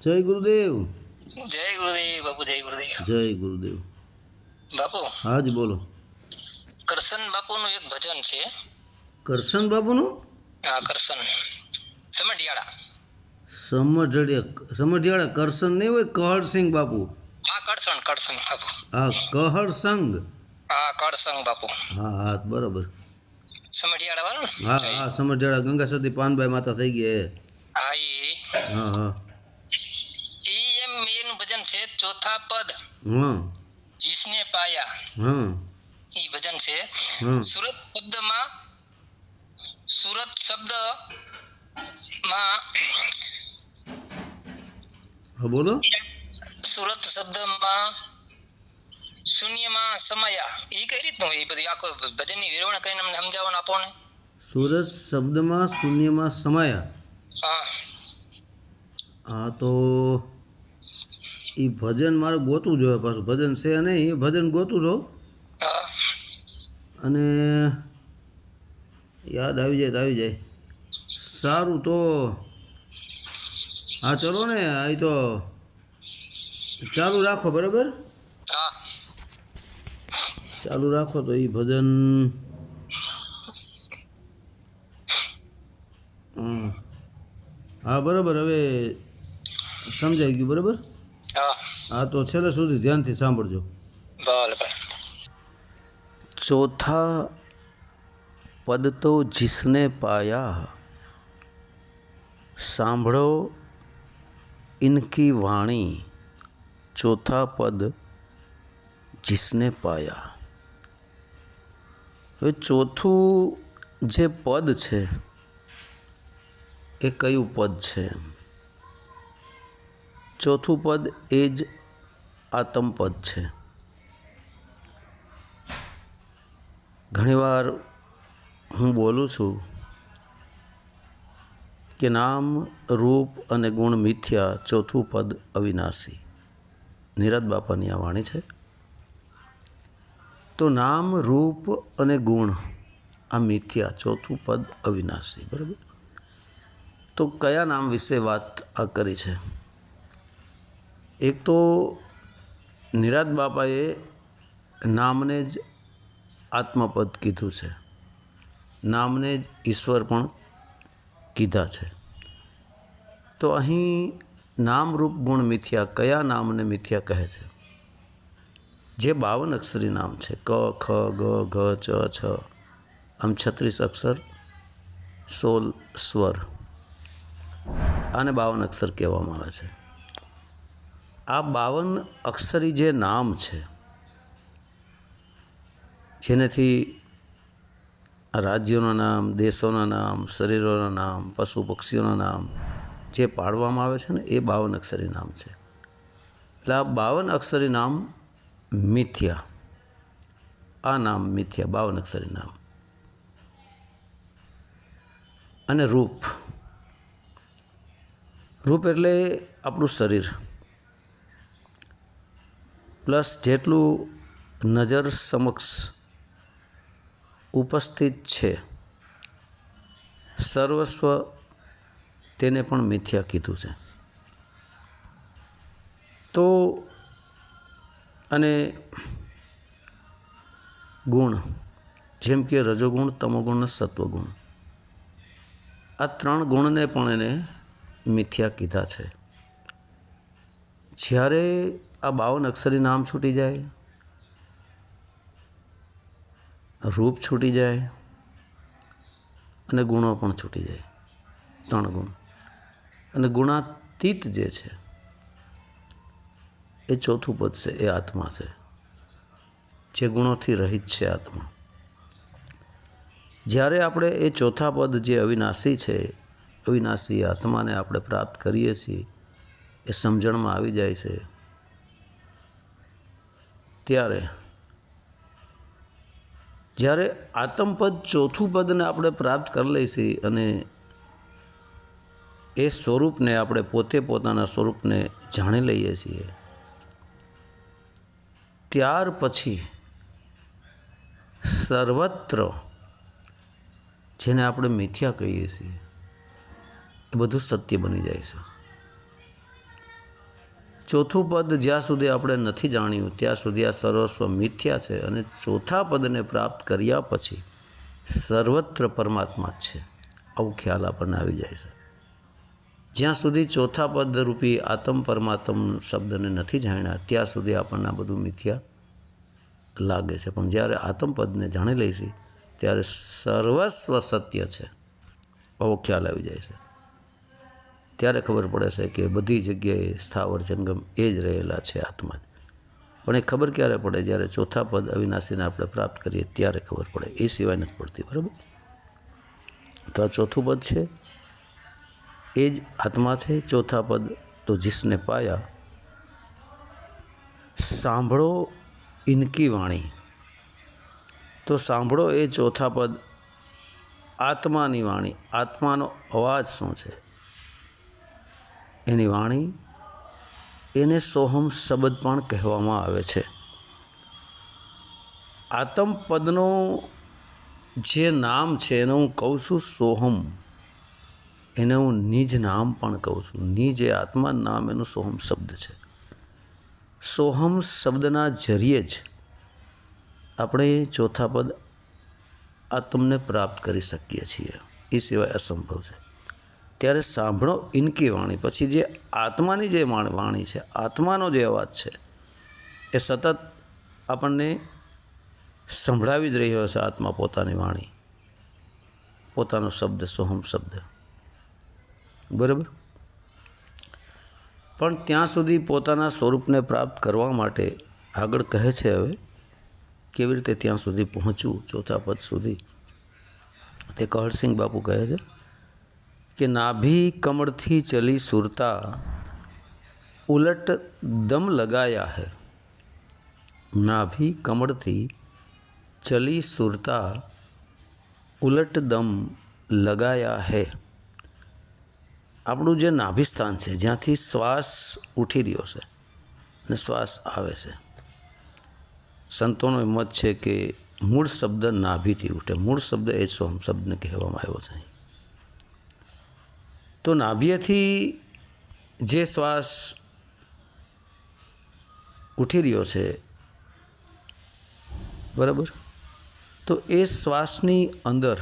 જય ગુરુદેવ. જય ગુરુદેવ બાપુ જય ગુરુદેવ. જય ગુરુદેવ. બાપુ? હા જ બોલો. કરશન બાપુનું એક ભજન છે. કરશન બાપુનું? હા કરશન. સમઢિયાળા. સમઢિયા સમઢિયાળા કરશન નહીં હોય કહરસિંહ બાપુ. હા કરશન કરશન બાપુ. હા કહરસંગ હા કરસંગ બાપુ. હા હા બરાબર. સમઢિયાળા વાળો હા હા સમઢિયાળા ગંગા સતી પાનભાઈ માતા થઈ ગયા હા હા હા. ભજન છે? ચોથા પદ. જીસને પાયા. ઈ ભજન છે. સુરત શબ્દમાં સુરત શબ્દમાં બોલો. સુરત શબ્દમાં શૂન્યમાં સમાયા. એ કઈ રીતનું એ બધી આખો ભજનની વિરવણ કરીને અમને સમજાવવાનું આપો ને. સુરત શબ્દમાં શૂન્યમાં સમાયા. હા. હા તો એ ભજન મારે ગોતું જોઈએ પાછું. ભજન છે નહીં, એ ભજન ગોતું છો અને યાદ આવી જાય તો આવી જાય. સારું તો હા, ચલો ને ઈ તો ચાલુ રાખો, બરાબર? ચાલુ રાખો તો એ ભજન. હા, બરાબર, હવે સમજાઈ ગયું, બરાબર? હા તો છેલ્લે સુધી ધ્યાનથી સાંભળજો. ભલે ચોથા પદ તો જિસને પાયા. સાંભળો ઇનકી વાણી. ચોથા પદ જિસને પાયા. હવે ચોથું જે પદ છે એ કયું પદ છે? ચોથું પદ એ જ આતમપદ છે. ઘણીવાર હું બોલું છું કે નામ, રૂપ અને ગુણ મિથ્યા ચોથું પદ અવિનાશી. નીરજ બાપાની આ વાણી છે. તો નામ, રૂપ અને ગુણ આ મિથ્યા ચોથું પદ અવિનાશી, બરાબર? તો કયા નામ વિશે વાત આ કરી છે? એક તો નિરાત બાપાએ નામને જ આત્મપદ કીધું છે. નામને જ ઈશ્વર પણ કીધા છે. તો અહીં નામરૂપ ગુણ મિથ્યા કયા નામને મિથ્યા કહે છે? જે બાવન અક્ષરી નામ છે. ક, ખ, ગ, ઘ ચ છ. આમ છત્રીસ અક્ષર સોલ સ્વર. આને બાવન અક્ષર કહેવામાં આવે છે. આ બાવન અક્ષરી જે નામ છે, જેનાથી રાજ્યોના નામ, દેશોના નામ, શરીરોના નામ, પશુ પક્ષીઓના નામ જે પાડવામાં આવે છે ને, એ બાવન અક્ષરી નામ છે. એટલે આ બાવન અક્ષરી નામ મિથ્યા. આ નામ મિથ્યા, બાવન અક્ષરી નામ. અને રૂપ. રૂપ એટલે આપણું શરીર. પ્લસ જેટલું નજર સમક્ષ ઉપસ્થિત છે, સર્વસ્વ તેને પણ મિથ્યા કીધું છે. તો અને ગુણ, જેમ કે રજોગુણ, તમોગુણ સત્વગુણ, આ ત્રણ ગુણને પણ એને મિથ્યા કીધા છે. જ્યારે આ બાવન અક્ષરી નામ છૂટી જાય રૂપ છૂટી જાય અને ગુણો પણ છૂટી જાય, ત્રણ ગુણ. અને ગુણાતીત જે છે, એ ચોથું પદ છે, એ આત્મા છે, જે ગુણોથી રહિત છે આત્મા. જ્યારે આપણે એ ચોથા પદ જે અવિનાશી છે, અવિનાશી આત્માને આપણે પ્રાપ્ત કરીએ છીએ, એ સમજણમાં આવી જાય છે ત્યારે જ્યારે આત્મપદ, ચોથું પદને આપણે પ્રાપ્ત કરી લઈશું અને એ સ્વરૂપને આપણે પોતે પોતાના સ્વરૂપને જાણી લઈએ છીએ, ત્યાર પછી સર્વત્ર જેને આપણે મિથ્યા કહીએ છીએ, એ બધું સત્ય બની જાય છે. ચોથું પદ જ્યાં સુધી આપણે નથી જાણ્યું, ત્યાં સુધી આ સર્વસ્વ મિથ્યા છે અને ચોથા પદને પ્રાપ્ત કર્યા પછી સર્વત્ર પરમાત્મા જ છે. આવું ખ્યાલ આપણને આવી જાય છે. જ્યાં સુધી ચોથા પદરૂપી આતમ પરમાત્મ શબ્દને નથી જાણ્યા, ત્યાં સુધી આપણને આ બધું મિથ્યા લાગે છે. પણ જ્યારે આતમપદને જાણી લઈશી, ત્યારે સર્વસ્વ સત્ય છે. આવો ખ્યાલ આવી જાય છે. ત્યારે ખબર પડે છે કે બધી જગ્યાએ સ્થાવર જંગમ એ જ રહેલા છે આત્મા. પણ એ ખબર ક્યારે પડે? જ્યારે ચોથા પદ અવિનાશીને આપણે પ્રાપ્ત કરીએ ત્યારે ખબર પડે. એ સિવાય નથી પડતી, બરાબર? તો આ ચોથું પદ છે. એ જ આત્મા છે. ચોથા પદ તો જીસને પાયા. સાંભળો ઇનકી વાણી. તો સાંભળો એ ચોથા પદ આત્માની વાણી. આત્માનો અવાજ શું છે? એની વાણી એને સોહમ શબ્દ પણ કહેવામાં આવે છે. આતમ પદનું જે નામ છે એને હું કહું છું સોહમ. એને હું નિજ નામ પણ કહું છું. નિજ એ આત્મા નામ એનું સોહમ શબ્દ છે. સોહમ શબ્દના જરીએ જ આપણે ચોથા પદ આત્મને પ્રાપ્ત કરી શકીએ છીએ. એ સિવાય અસંભવ છે. ત્યારે સાંભળો ઇનકી વાણી. પછી જે આત્માની જે વાણ- છે, આત્માનો જે અવાજ છે, એ સતત આપણને સંભળાવી જ રહ્યો છે આત્મા પોતાની વાણી. પોતાનો શબ્દ, સોહમ શબ્દ. બરાબર? પણ ત્યાં સુધી પોતાના સ્વરૂપને પ્રાપ્ત કરવા માટે આગળ કહે છે હવે, કેવી રીતે ત્યાં સુધી પહોંચવું? ચોથા પદ સુધી. તે કહરસિંહ બાપુ કહે છે કે નાભી કમળથી ચલી સુરતા, ઉલટ દમ લગાયા હૈ. નાભી કમળથી ચલી સુરતા, ઉલટ દમ લગાયા હે. આપણું જે નાભિસ્થાન છે, જ્યાંથી શ્વાસ ઉઠી રહ્યો છે અને શ્વાસ આવે છે, સંતોનો મત છે કે મૂળ શબ્દ નાભીથી ઉઠે. મૂળ શબ્દ એ સોમ શબ્દને કહેવામાં આવ્યો છે. તો નાભ્યથી જે શ્વાસ ઉઠી રહ્યો છે, બરાબર? તો એ શ્વાસની અંદર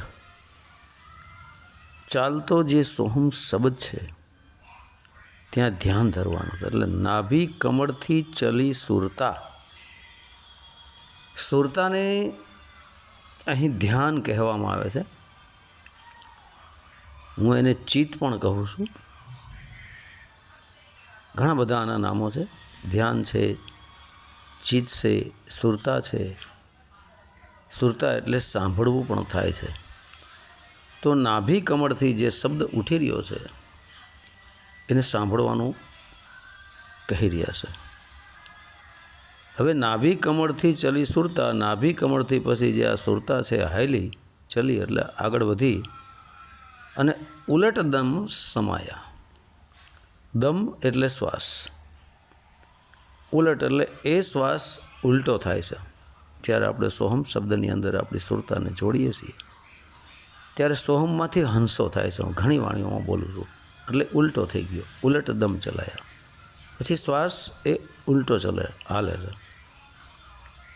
ચાલતો જે સોહમ શબ્દ છે, ત્યાં ધ્યાન ધરવાનું એટલે નાભી કમળથી ચલી સુરતા. સુરતાને અહીં ધ્યાન કહેવામાં આવે છે. હું એને ચિત્ત પણ કહું છું. ઘણા બધા આના નામો છે. ધ્યાન છે, ચિત્ત છે, સુરતા છે. સુરતા એટલે સાંભળવું પણ થાય છે. તો નાભી કમળથી જે શબ્દ ઉઠી રહ્યો છે, એને સાંભળવાનું કહી રહ્યા છે. હવે નાભી કમળથી ચલી સુરતા, નાભી કમળથી પછી જે આ સુરતા છે, હાયલી, ચલી એટલે આગળ વધી અને ઉલટ દમ સમાયા. દમ એટલે શ્વાસ. ઉલટ એટલે એ શ્વાસ ઉલટો થાય છે. જ્યારે આપણે સોહમ શબ્દની અંદર આપણી સુરતાને જોડીએ છીએ, ત્યારે સોહમમાંથી હંસો થાય છે. હું ઘણી વાણીઓમાં બોલું છું. એટલે ઉલટો થઈ ગયો. ઉલટ દમ ચલાયા. પછી શ્વાસ એ ઉલટો ચલે, હાલે છે.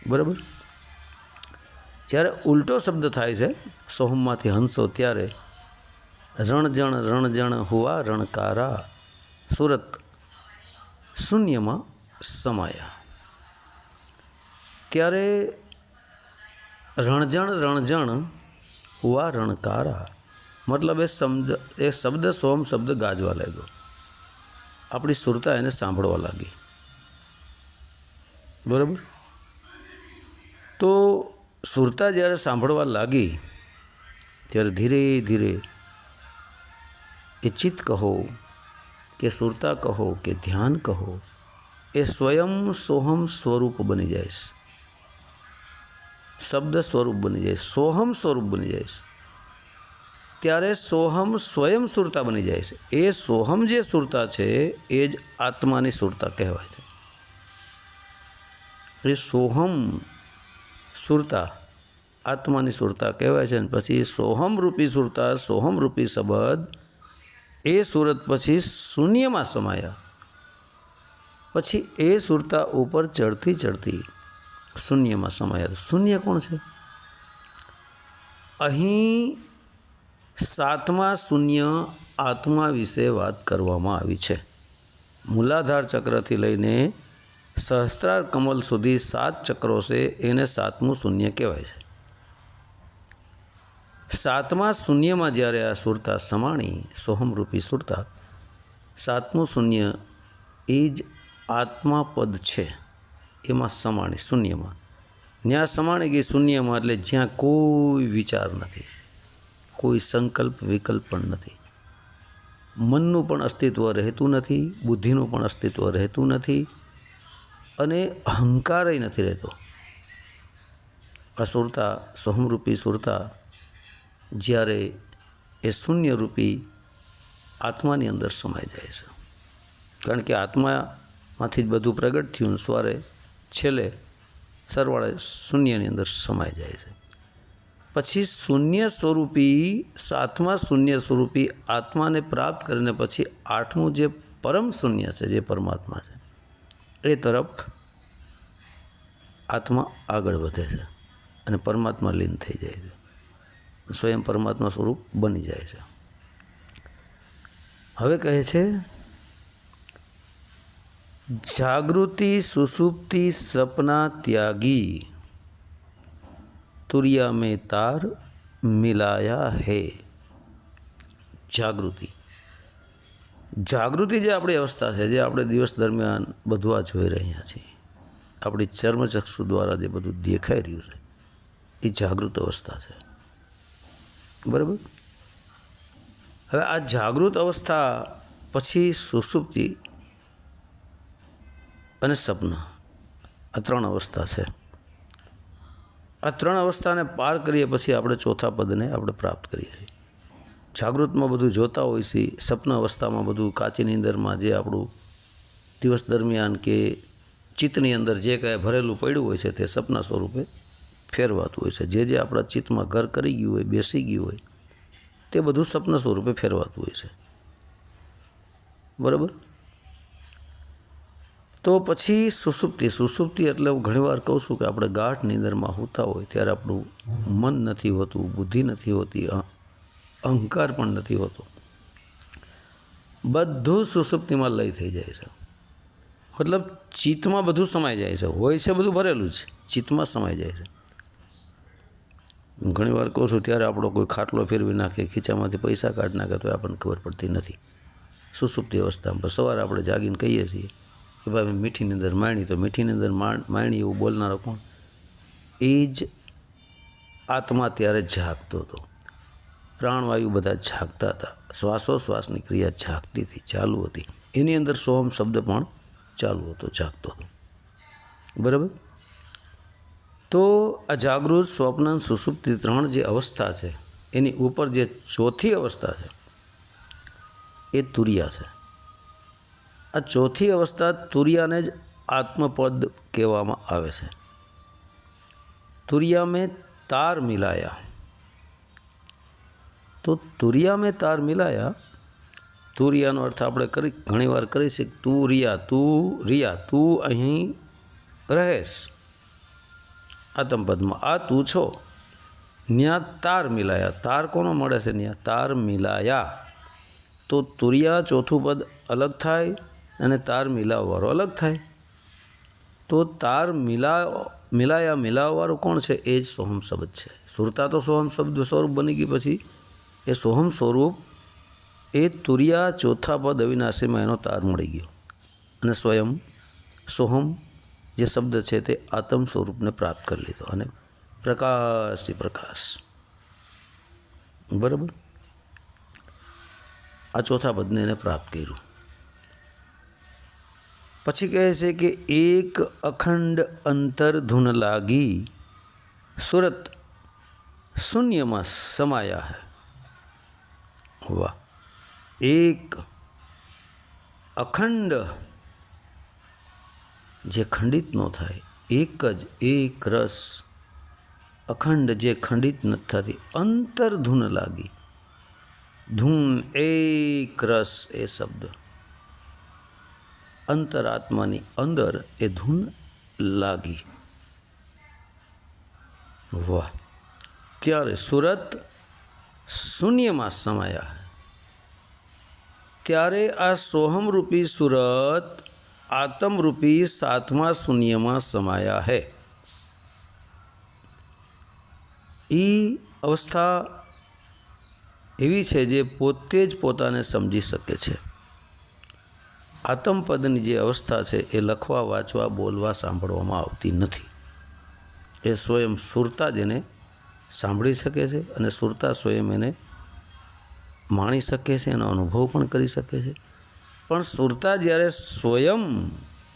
બરાબર? જ્યારે ઉલટો શબ્દ થાય છે, સોહમમાંથી હંસો, ત્યારે રણજણ રણજણ હુવા રણકારા. સુરત, શૂન્યમાં સમાયા. ત્યારે રણજણ રણજણ હુવા રણકારા? મતલબ એ સમજ એ શબ્દ સોમ શબ્દ ગાજવા લાગ્યો. આપણી સુરતા એને સાંભળવા લાગી. બરાબર? તો સુરતા જ્યારે સાંભળવા લાગી, ત્યારે ધીરે ધીરે એ ચિત્ત કહો, કે સુરતા કહો, કે ધ્યાન કહો, એ સ્વયં સોહમ સ્વરૂપ બની જાય શબ્દ સ્વરૂપ બની જાય સોહમ સ્વરૂપ બની જાય ત્યારે સોહમ સ્વયં સુરતા બની જાય છે. એ સોહમ જે સુરતા છે, એ જ આત્માની સુરતા કહેવાય છે. એ સોહમ સુરતા આત્માની સુરતા કહેવાય છે ને પછી સોહમ રૂપી સુરતા, સોહમ રૂપી શબ્દ એ સુરત પછી શૂન્યમાં સમાયા. પછી એ સુરતા ઉપર ચડતી ચડતી શૂન્યમાં સમાયા. શૂન્ય કોણ છે? અહીં સાતમા શૂન્ય આત્મા વિશે વાત કરવામાં આવી છે. મૂલાધાર ચક્રથી લઈને સહસ્ત્રાર કમલ સુધી સાત ચક્રો છે, એને સાતમું શૂન્ય કહેવાય છે. સાતમા શૂન્યમાં જ્યારે આ સુરતા સમાણી સોહમરૂપી સુરતા, સાતમું શૂન્ય એ જ આત્મા પદ છે. એમાં સમાણી શૂન્યમાં. ત્યાં સમાણી ગઈ શૂન્યમાં એટલે જ્યાં કોઈ વિચાર નથી, કોઈ સંકલ્પ વિકલ્પ પણ નથી. મનનું પણ અસ્તિત્વ રહેતું નથી, બુદ્ધિનું પણ અસ્તિત્વ રહેતું નથી અને અહંકારય નથી રહેતો. અસુરતા સુરતા, સોહમરૂપી સુરતા જ્યારે એ શૂન્યરૂપી આત્માની અંદર સમાઈ જાય છે. કારણ કે આત્મામાંથી જ બધું પ્રગટ થયું સ્વારે છેલ્લે સરવાળે શૂન્યની અંદર સમાઈ જાય છે. પછી શૂન્ય સ્વરૂપી સાતમા શૂન્ય સ્વરૂપી આત્માને પ્રાપ્ત કરીને પછી આઠમું જે પરમ શૂન્ય છે, જે પરમાત્મા છે, એ તરફ આત્મા આગળ વધે છે અને પરમાત્મા લીન થઈ જાય છે. સ્વયં પરમાત્મા સ્વરૂપ બની જાય છે. હવે કહે છે, જાગૃતિ, સુસુપ્તિ, સપના, ત્યાગી, તુરિયા મેં તાર મિલાયા હે. જાગૃતિ. જાગૃતિ જે આપણી અવસ્થા છે, જે આપણે દિવસ દરમિયાન બધું આ જોઈ રહ્યા છીએ, આપણી ચર્મચક્ષુ દ્વારા જે બધું દેખાઈ રહ્યું છે, એ જાગૃત અવસ્થા છે. બરાબર? હવે આ જાગૃત અવસ્થા પછી સુસુપ્તિ અને સપન, આ ત્રણ અવસ્થા છે. આ ત્રણ અવસ્થાને પાર કરીએ પછી આપણે ચોથા પદને આપણે પ્રાપ્ત કરીએ છીએ. જાગૃતમાં બધું જોતા હોય છે, સપન અવસ્થામાં બધું કાચીની અંદરમાં જે આપણું દિવસ દરમિયાન કે ચિત્તની અંદર જે કાંઈ ભરેલું પડ્યું હોય છે તે સપના સ્વરૂપે ફેરવાતું હોય છે. જે જે આપણા ચિત્તમાં ઘર કરી ગયું હોય, બેસી ગયું હોય, તે બધું સપન સ્વરૂપે ફેરવાતું હોય છે. બરાબર? તો પછી સુસુપ્તિ. સુસુપ્તિ એટલે હું ઘણીવાર કહું છું કે આપણે ગાઢ નિંદરમાં હોતા હોય ત્યારે આપણું મન નથી હોતું, બુદ્ધિ નથી હોતી અહંકાર પણ નથી હોતો. બધું સુસુપ્તિમાં લય થઈ જાય છે. મતલબ ચિત્તમાં બધું સમાઈ જાય છે. હોય છે બધું ભરેલું જ. ચિત્તમાં સમાઈ જાય છે. ઘણી વાર કહું છું, ત્યારે આપણો કોઈ ખાટલો ફેરવી નાખે, ખીચામાંથી પૈસા કાઢી નાખે, તો આપણને ખબર પડતી નથી. સુસુપ્તિ અવસ્થામાં સવારે આપણે જાગીને કહીએ છીએ કે ભાઈ મીઠીની અંદર માણી તો મીઠીની અંદર માણ એવું બોલનારો કોણ? એ જ આત્મા ત્યારે જાગતો હતો. પ્રાણવાયુ બધા જાગતા હતા. શ્વાસોશ્વાસની ક્રિયા જાગતી હતી, ચાલુ હતી. એની અંદર સોહમ શબ્દ પણ ચાલુ હતો, જાગતો હતો. બરાબર? તો આ જાગૃત સ્વપ્ન સુસુપ્તિ ત્રણ જે અવસ્થા છે, એની ઉપર જે ચોથી અવસ્થા છે, એ તુરિયા છે. આ ચોથી અવસ્થા તુરિયાને જ આત્મપદ કહેવામાં આવે છે. તુરિયા મેં તાર મિલાયા. તો તુરિયા મેં તાર મિલાયા, તુરિયાનો અર્થ આપણે કરી ઘણીવાર કરી છે તું રિયા તું રિયા તું અહીં રહેશ. આતમપદમાં આ તું છો. ન્યા તાર મિલાયા. તાર કોનો મળે છે ન્યા? તાર મિલાયા. તો તુરિયા ચોથું પદ અલગ થાય અને તાર મિલાવવાળો અલગ થાય. તો તાર મિલા, મિલાયા, મિલાવવાળો કોણ છે? એ જ સોહમ શબ્દ છે. સુરતા તો સોહમ શબ્દ સ્વરૂપ બની ગઈ પછી એ સોહમ સ્વરૂપ એ તુરિયા ચોથા પદ અવિનાશીમાં એનો તાર મળી ગયો. અને સ્વયં સોહમ જે શબ્દ છે તે આત્મ સ્વરૂપને પ્રાપ્ત કરી લીધો અને પ્રકાશથી પ્રકાશ બરાબર આ ચોથા પદને એને પ્રાપ્ત કર્યું પછી કહે છે કે એક અખંડ અંતર ધૂન લાગી સુરત શૂન્યમાં સમાયા હૈ વાહ એક અખંડ જે ખંડિત ન થાય, એક જ એક રસ અખંડ જે ખંડિત નથી થતી, અંતર ધૂન લાગી. ધૂન એક રસ એ શબ્દ. અંતરાત્માની અંદર એ ધૂન લાગી. વાહ ત્યારે સુરત શૂન્યમાં સમાયા ત્યારે આ સોહમરૂપી સુરત આત્મરૂપી સાતમા શૂન્યમાં સમાયા હૈ. એ અવસ્થા એવી છે જે પોતે જ પોતાને સમજી શકે છે. આતમપદની જે અવસ્થા છે એ લખવા, વાંચવા, બોલવા સાંભળવામાં આવતી નથી. એ સ્વયં સુરતા જ એને સાંભળી શકે છે અને સુરતા સ્વયં એને માણી શકે છે, એનો અનુભવ પણ કરી શકે છે. પણ સુરતા જ્યારે સ્વયં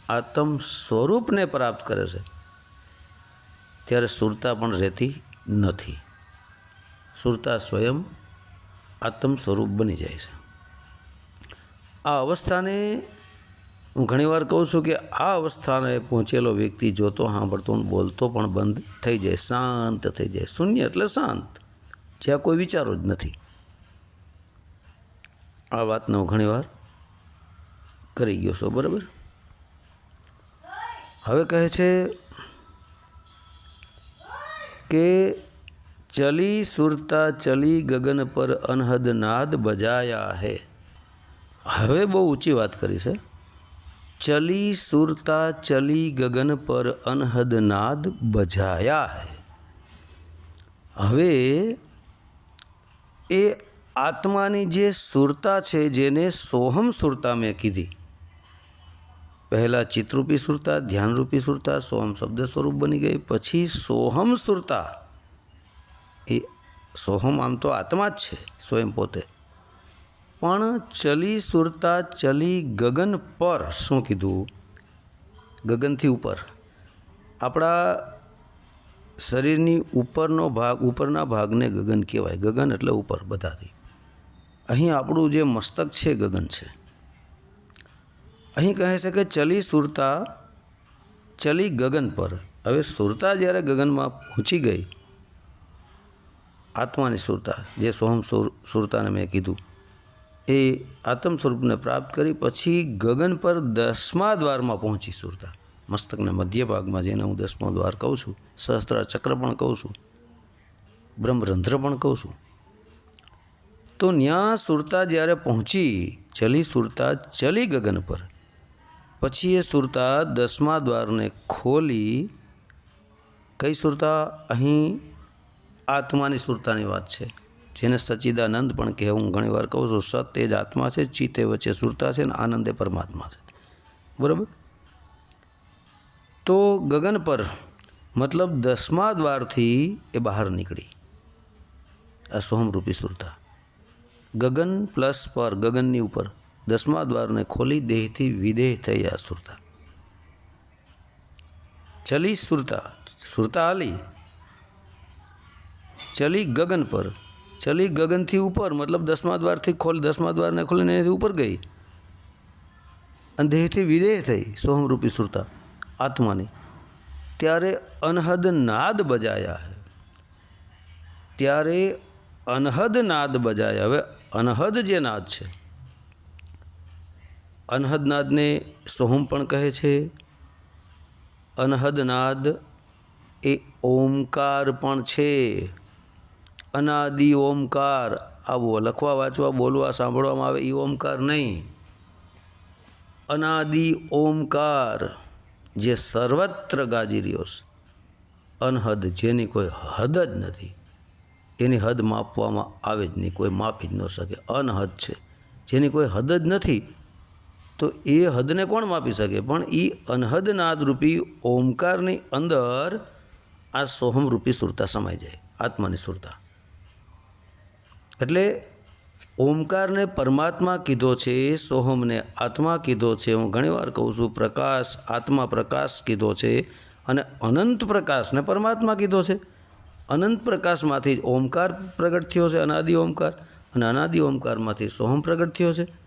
આત્મ સ્વરૂપને પ્રાપ્ત કરે છે, ત્યારે સુરતા પણ રહેતી નથી. સુરતા સ્વયં આત્મ સ્વરૂપ બની જાય છે. આ અવસ્થાને હું ઘણીવાર કહું છું કે આ અવસ્થાને પહોંચેલો વ્યક્તિ જોતો સાંભળતો બોલતો પણ બંધ થઈ જાય, શાંત થઈ જાય. શૂન્ય એટલે શાંત, જ્યાં કોઈ વિચારો જ નથી. આ વાતને હું ઘણીવાર કરી ગયો છો, બરાબર? હવે કહે છે કે ચલી સુરતા ચલી ગગન પર અનહદ નાદ બજાયા હે. હવે બહુ ઊંચી વાત કરી છે. ચલી સુરતા ચલી ગગન પર અનહદ નાદ બજાયા હે. હવે એ આત્માની જે સુરતા છે, જેને સોહમ સુરતા મેં કીધી પહેલાં ચિત્રરૂપી સુરતા, ધ્યાનરૂપી સુરતા, સોહમ શબ્દ સ્વરૂપ બની ગઈ, પછી સોહમ સુરતા. એ સોહમ આમ તો આત્મા જ છે, સ્વયં પોતે. પણ ચલી સુરતા, ચલી ગગન પર શું કીધું? ગગનથી ઉપર. આપણા શરીરની ઉપરનો ભાગ, ઉપરના ભાગને ગગન કહેવાય. ગગન એટલે ઉપર બધાથી. અહીં આપણું જે મસ્તક છે ગગન છે. અહીં કહે છે કે ચલી સુરતા, ચલી ગગન પર. હવે સુરતા જ્યારે ગગનમાં પહોંચી ગઈ, આત્માની સુરતા, જે સોહમ સુર, સુરતાને મેં કીધું, એ આત્મ સ્વરૂપને પ્રાપ્ત કરી પછી ગગન પર દસમા દ્વારમાં પહોંચી સુરતા. મસ્તકના મધ્ય ભાગમાં જેને હું દસમો દ્વાર કહું છું, સહસ્ત્ર ચક્ર પણ કહું છું, બ્રહ્મરંધ્ર પણ કહું છું. તો ત્યાં સુરતા જ્યારે પહોંચી, ચલી સુરતા ચલી ગગન પર. પછી એ સુરતા દસમા દ્વારને ખોલી, કઈ સુરતા? અહીં આત્માની સુરતાની વાત છે, જેને સચ્ચિદાનંદ પણ કહે, હું ઘણીવાર કહું છું સત એ જ આત્મા છે, ચિત્ત વચ્ચે સુરતા છે અને આનંદ એ પરમાત્મા છે. બરાબર? તો ગગન પર મતલબ દસમા દ્વારથી એ બહાર નીકળી, આ સોમરૂપી સુરતા. ગગન પ્લસ પર, ગગનની ઉપર. દસમા દ્વારને ખોલી દેહથી વિદેહ થયા સુરતા. ચલી સુરતા સુરતા હાલી ચલી ગગન પર, ચલી ગગનથી ઉપર, મતલબ દસમા દ્વારથી ખોલ, દસમા દ્વારને ખોલીને એથી ઉપર ગઈ. અને દેહથી વિદેહ થઈ, સોહમરૂપી સુરતા, આત્માની. ત્યારે અનહદ નાદ બજાયા હે. ત્યારે અનહદ નાદ બજાયા. હવે અનહદ જે નાદ છે અનહદ નાદને સોહમ પણ કહે છે. અનહદનાદ એ ઓમકાર પણ છે. અનાદિ ઓમકાર. આવો લખવા, વાંચવા, બોલવા, સાંભળવામાં આવે એ ઓમકાર નહીં. અનાદિ ઓમકાર જે સર્વત્ર ગાજી રહ્યો છે. અનહદ જેની કોઈ હદ જ નથી. એની હદ માપવામાં આવે જ નહીં. કોઈ માપી જ ન શકે. અનહદ છે. જેની કોઈ હદ જ નથી. તો એ હદને કોણ માપી શકે? પણ એ અનહદનાદરૂપી ઓમકારની અંદર આ સોહમરૂપી સુરતા સમાઈ જાય, આત્માની સુરતા. એટલે ઓમકારને પરમાત્મા કીધો છે, સોહમને આત્મા કીધો છે, હું ઘણીવાર કહું છું, પ્રકાશ, આત્મા પ્રકાશ કીધો છે, અને અનંત પ્રકાશને પરમાત્મા કીધો છે. અનંત પ્રકાશમાંથી ઓમકાર પ્રગટ થયો છે, અનાદિ ઓમકાર, અને અનાદિ ઓમકારમાંથી સોહમ પ્રગટ થયો છે.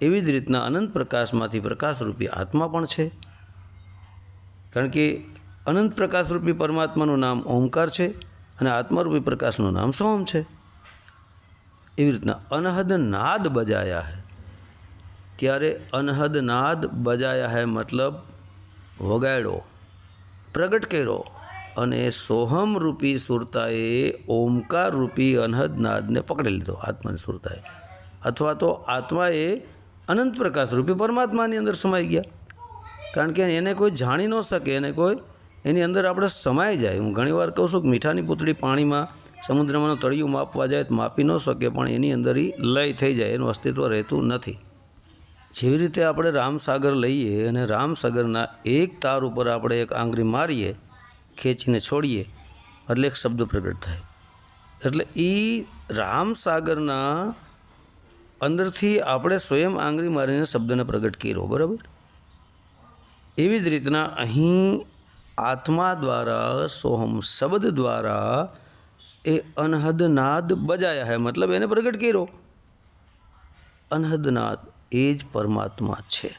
એવી જ રીતના અનંત પ્રકાશમાંથી પ્રકાશરૂપી આત્મા પણ છે. કારણ કે અનંત પ્રકાશરૂપી પરમાત્માનું નામ ઓમકાર છે અને આત્મારૂપી પ્રકાશનું નામ સોહમ છે. એવી રીતના અનહદ નાદ બજાયા હે. ત્યારે અનહદ નાદ બજાયા હે મતલબ વગાડ્યો, પ્રગટ કર્યો અને સોહમ રૂપી સુરતાએ ઓમકાર રૂપી અનહદ નાદને પકડી લીધો, આત્માની સુરતાએ. અથવા તો આત્માએ અનંત પ્રકાશ રૂપી પરમાત્માની અંદર સમાઈ ગયા. કારણ કે એને કોઈ જાણી ન શકે, એને કોઈ એની અંદર આપણે સમાઈ જાય. હું ઘણીવાર કહું છું કે મીઠાની પૂતળી પાણીમાં સમુદ્રમાં તળિયું માપવા જાય તો માપી ન શકે, પણ એની અંદર એ લય થઈ જાય. એનું અસ્તિત્વ રહેતું નથી. જેવી રીતે આપણે રામસાગર લઈએ અને રામસાગરના એક તાર ઉપર આપણે એક આંગળી મારીએ, ખેંચીને છોડીએ, એટલે એક શબ્દ પ્રગટ થાય. એટલે એ રામસાગરના અંદરથી આપણે સ્વયં આંગળી મારીને શબ્દને પ્રગટ કર્યો, બરાબર? એવી જ રીતના અહીં આત્મા દ્વારા, સોહમ શબ્દ દ્વારા એ અનહદ નાદ બજાયા હે. મતલબ એને પ્રગટ કર્યો. અનહદ નાદ એ જ પરમાત્મા છે.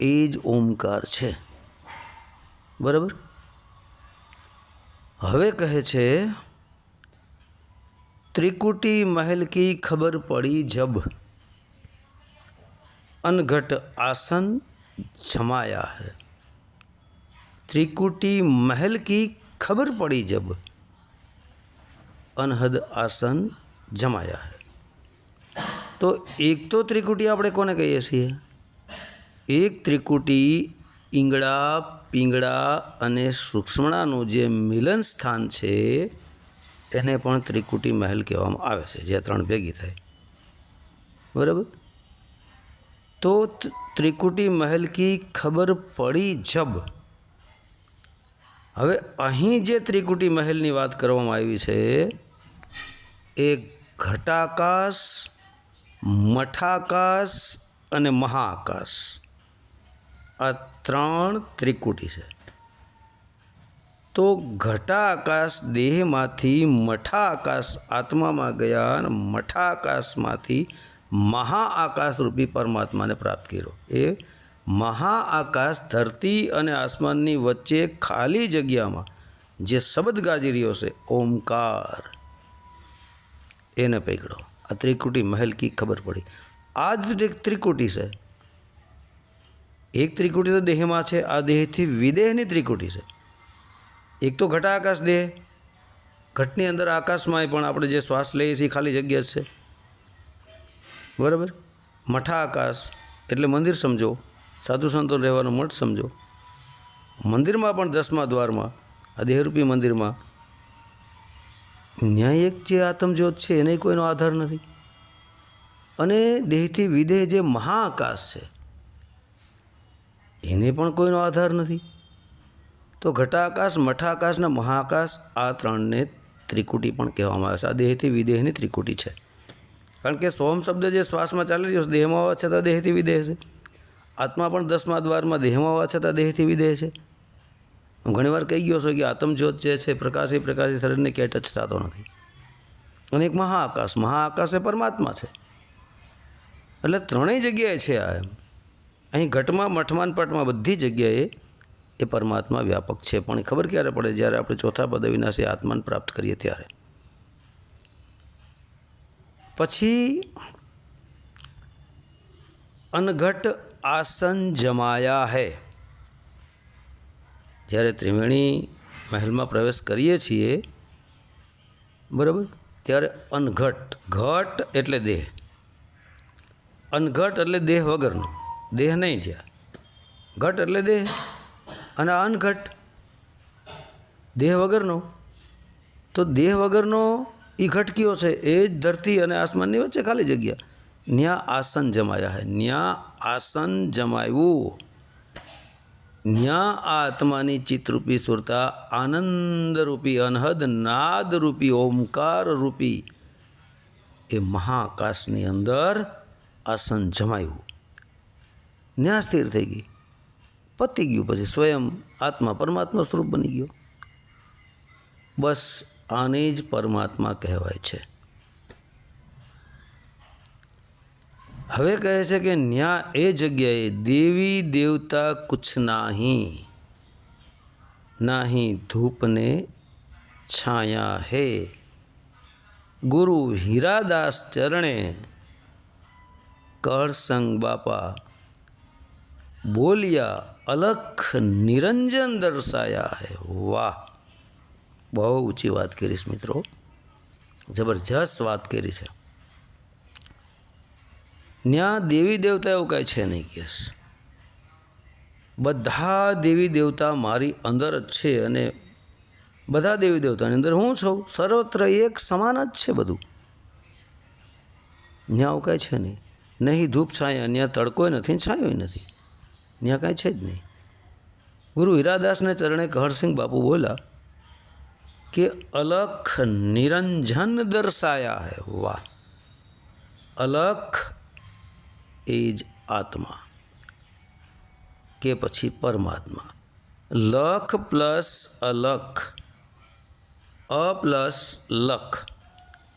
એ જ ઓમકાર છે. બરાબર? હવે કહે છે ત્રિકુટી મહેલ કી ખબર પડી જબ. અનઘટ આસન જમાયા હૈ. ત્રિકુટી મહેલ કી ખબર પડી જબ. અનહદ આસન જમાયા હૈ. તો એક તો ત્રિકુટી આપણે કોને કહીએ છીએ? એક ત્રિકુટી ઈંગડા પીંગળા અને સૂક્ષ્મણાનું જે મિલન સ્થાન છે એને પણ ત્રિકુટી મહેલ કહેવામાં આવે છે જે ત્રણ ભેગી થાય. બરાબર? તો, ત્રિકુટી મહેલ કી ખબર પડી જબ? હવે અહીં જે ત્રિકુટી મહેલની વાત કરવામાં આવી છે, એ ઘટાકાશ, મઠાકાશ અને મહાકાશ. આ ત્રણ ત્રિકુટી છે. તો ઘટા આકાશ દેહમાંથી મઠા આકાશ આત્મામાં ગયા અને મઠા આકાશમાંથી મહાઆકાશ રૂપી પરમાત્માને પ્રાપ્ત કર્યો. એ મહાઆકાશ ધરતી અને આસમાનની વચ્ચે ખાલી જગ્યામાં જે શબ્દ ગાજી રહ્યો છે, ઓમકાર, એને પકડો આ ત્રિકુટી મહેલ કી ખબર પડી. આ જ એક ત્રિકુટી છે. એક ત્રિકુટી તો દેહમાં છે, આ દેહથી વિદેહની ત્રિકુટી છે. એક તો ઘટા આકાશ દેહ ઘટની અંદર આકાશમાંય પણ આપણે જે શ્વાસ લઈએ છીએ ખાલી જગ્યા છે. બરાબર? મઠા આકાશ, એટલે મંદિર સમજો, સાધુ સંતો રહેવાનો મઠ સમજો. મંદિરમાં પણ દસમા દ્વારમાં આ દેહરૂપી મંદિરમાં, ન્યાય એક જે આત્મજ્યોત છે એને કોઈનો આધાર નથી. અને દેહથી વિદેહ જે મહાઆકાશ છે, એને પણ કોઈનો આધાર નથી. તો ઘટાકાશ, મઠાકાશ અને મહાકાશ આ ત્રણને ત્રિકુટી પણ કહેવામાં આવે છે. આ દેહથી વિદેહની ત્રિકુટી છે. કારણ કે સોમ શબ્દ જે શ્વાસમાં ચાલી રહ્યો છે, દેહમાં હોવા છતાં દેહથી વિદેહ છે. આત્મા પણ દસમા દ્વારમાં દેહમાં હોવા છતાં દેહથી વિદેહ છે. હું ઘણીવાર કહી ગયો છું કે આત્મજ્યોત જે છે, પ્રકાશ એ પ્રકાશી શરીરને ક્યાંય ટચ થતો નથી. અને એક મહાઆકાશ મહાઆકાશ એ પરમાત્મા છે. એટલે ત્રણેય જગ્યાએ છે આ એમ. અહીં ઘટમાં, મઠમાં પટમાં બધી જગ્યાએ એ પરમાત્મા વ્યાપક છે. પણ ખબર ક્યારે પડે? જ્યારે આપણે ચોથા પદ વિનાશી આત્માને પ્રાપ્ત કરીએ ત્યારે. પછી અનઘટ આસન જમાયા હૈ. જ્યારે ત્રિવેણી મહેલમાં પ્રવેશ કરીએ છીએ, બરાબર? ત્યારે અનઘટ, ઘટ એટલે દેહ. અનઘટ એટલે દેહ વગરનો. દેહ નહીં જ્યાં. ઘટ એટલે દેહ. અને અનઘટ દેહ વગરનો, તો દેહ વગરનો એ ઘટ કયો છે? એ જ ધરતી અને આસમાનની વચ્ચે ખાલી જગ્યા. ન્યા આસન જમાયા હે, ન્યા આસન જમાયું. ન્યા આત્માની ચિત્તરૂપી સુરતા, આનંદરૂપી, અનહદ, નાદરૂપી ઓમકાર રૂપી એ મહાકાશની અંદર આસન જમાયું. ન્યા સ્થિર થઈ ગઈ. પતી ગયું પછી સ્વયં આત્મા પરમાત્મા સ્વરૂપ બની ગયો. બસ આને જ પરમાત્મા કહેવાય છે. હવે કહે છે કે ન્યા એ જગ્યાએ દેવી દેવતા કુછ નાહી. નાહી ધૂપને છાયા હે. ગુરુ હીરાદાસ ચરણે કરસંગ બાપા બોલ્યા અલખ નિરંજન દર્શાયા હે. વાહ. બહુ ઊંચી વાત કરીશ મિત્રો. જબરજસ્ત વાત કરી છે. ત્યાં દેવી દેવતા એવું કાંઈ છે નહીં કેસ. બધા દેવી દેવતા મારી અંદર જ છે અને બધા દેવી દેવતાની અંદર હું છું. સર્વત્ર એક સમાન જ છે બધું. ત્યાં આવું કાંઈ છે નહીં. નહીં ધૂપ છાંય ત્યાં તડકોય નથી છાંયોય નથી. ત્યાં કાંઈ છે જ નહીં. ગુરુ હીરાદાસને ચરણે કહરસિંહ બાપુ બોલ્યા કે અલખ નિરંજન દર્શાયા હે વાહ. અલખ એ જ આત્મા કે પછી પરમાત્મા. લખ પ્લસ અલખ, અ પ્લસ લખ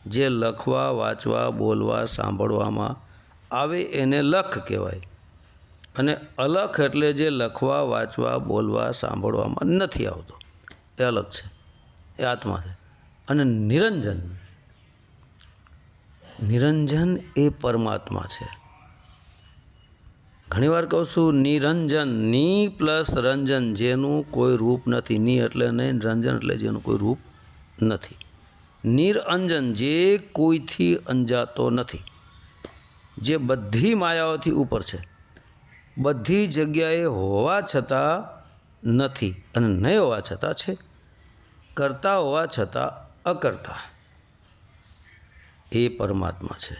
જે લખવા, વાંચવા, બોલવા, સાંભળવામાં આવે એને લખ કહેવાય. અને અલખ એટલે જે લખવા, વાંચવા, બોલવા, સાંભળવામાં નથી આવતો. એ અલગ છે. એ આત્મા છે. અને નિરંજન નિરંજન એ પરમાત્મા છે. ઘણીવાર કહું છું, નિરંજન, ની પ્લસ રંજન જેનું કોઈ રૂપ નથી. ની એટલે નહીં, રંજન એટલે જેનું કોઈ રૂપ નથી. નિરંજન જે કોઈથી અંજાતો નથી. જે બધી માયાઓથી ઉપર છે. બધી જગ્યાએ હોવા છતાં નથી અને નહીં હોવા છતાં છે. કરતા હોવા છતાં અકર્તા. એ પરમાત્મા છે.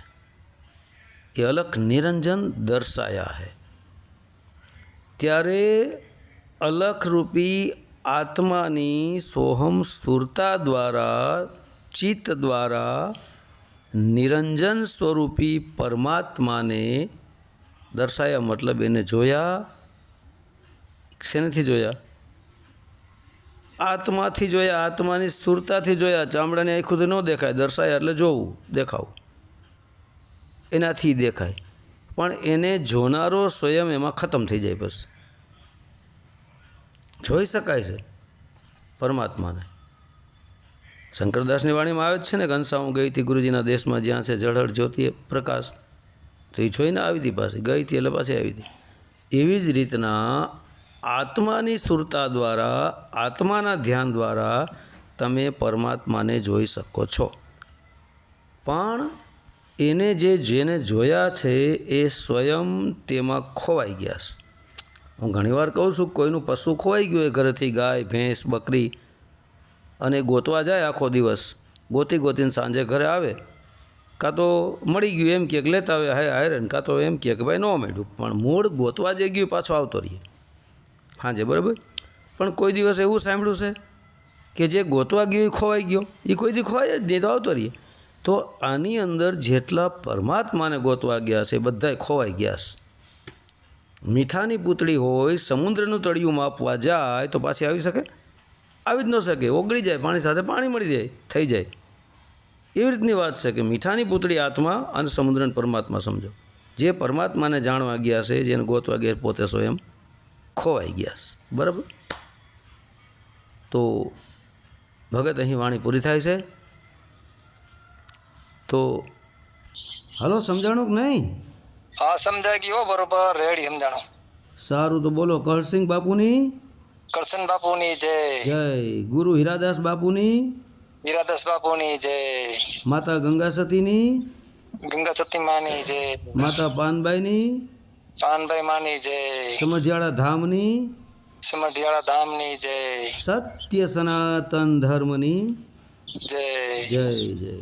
એ અલખ નિરંજન દર્શાયા હે. ત્યારે અલખરૂપી આત્માની સોહમ સુરતા દ્વારા, ચિત્ત દ્વારા નિરંજન સ્વરૂપી પરમાત્માને દર્શાયા મતલબ એને જોયા, શેનાથી જોયા? આત્માથી જોયા, આત્માની સ્થૂરતાથી જોયા. ચામડાની આંખોથી ન દેખાય, દર્શાયા એટલે જોવું, દેખાવું. એનાથી દેખાય. પણ એને જોનારો સ્વયં એમાં ખતમ થઈ જાય બસ. જોઈ શકાય છે પરમાત્માને. શંકરદાસની વાણીમાં આવે જ છે ને ઘનશા હું ગઈ હતી ગુરુજીના દેશમાં જ્યાં છે જળહળ જ્યોતિ, પ્રકાશ. તો એ છોઈને આવી હતી પાછી, ગઈ હતી એટલે પાછી આવી હતી. એવી જ રીતના આત્માની સુરતા દ્વારા, આત્માના ધ્યાન દ્વારા તમે પરમાત્માને જોઈ શકો છો. પણ એને જે જેને જોયા છે, એ સ્વયં તેમાં ખોવાઈ ગયા છે. હું ઘણીવાર કહું છું, કોઈનું પશુ ખોવાઈ ગયું હોય, ઘરેથી ગાય, ભેંસ, બકરી, અને ગોતવા જાય આખો દિવસ, ગોતી ગોતીને સાંજે ઘરે આવે કાં તો મળી ગયું એમ કે લેતા આવે હાય આયરન, કાં તો એમ કે ભાઈ ન મળ્યું. પણ મૂળ ગોતવા જઈ ગયું, પાછો આવતો રહીએ. હાજે બરાબર? પણ કોઈ દિવસ એવું સાંભળ્યું છે કે જે ગોતવા ગયો એ ખોવાઈ ગયો? એ કોઈ દી ખોવાય જ નહીં તો આવતો રહીએ. તો આની અંદર જેટલા પરમાત્માને ગોતવા ગયા છે, એ બધાય ખોવાઈ ગયા છે. મીઠાની પૂતળી હોય, સમુદ્રનું તળિયું માપવા જાય તો પાછી આવી શકે? આવી જ ન શકે. ઓગળી જાય, પાણી સાથે પાણી મળી જાય, થઈ જાય. એવી રીતની વાત છે કે મીઠાની પૂતળી આત્મા અને સમુદ્રને પરમાત્મા સમજો. જે પરમાત્માને જાણવા ગયા છે જેને ગોતવા ગયા પોતે સ્વયં ખોવાઈ ગયા છે. બરાબર? તો ભગત અહીં વાણી પૂરી થાય છે? તો હલો સમજાણું કે નહીં? હા સમજાઈ ગયો બરોબર રેડી સમજાણું. સારું તો બોલો કરસિંહ બાપુની? કરસન બાપુની જય. જય. ગુરુ હીરાદાસ બાપુની? હીરાદાસ બાપુની જય માતા ગંગા સતીની ગંગા સતીમાની જય માતા પાનબાઈની પાનભાઈ માની જય સમજિયાળા ધામની સમજિયાળા ધામની જય સત્ય સનાતન ધર્મની જય જય જય.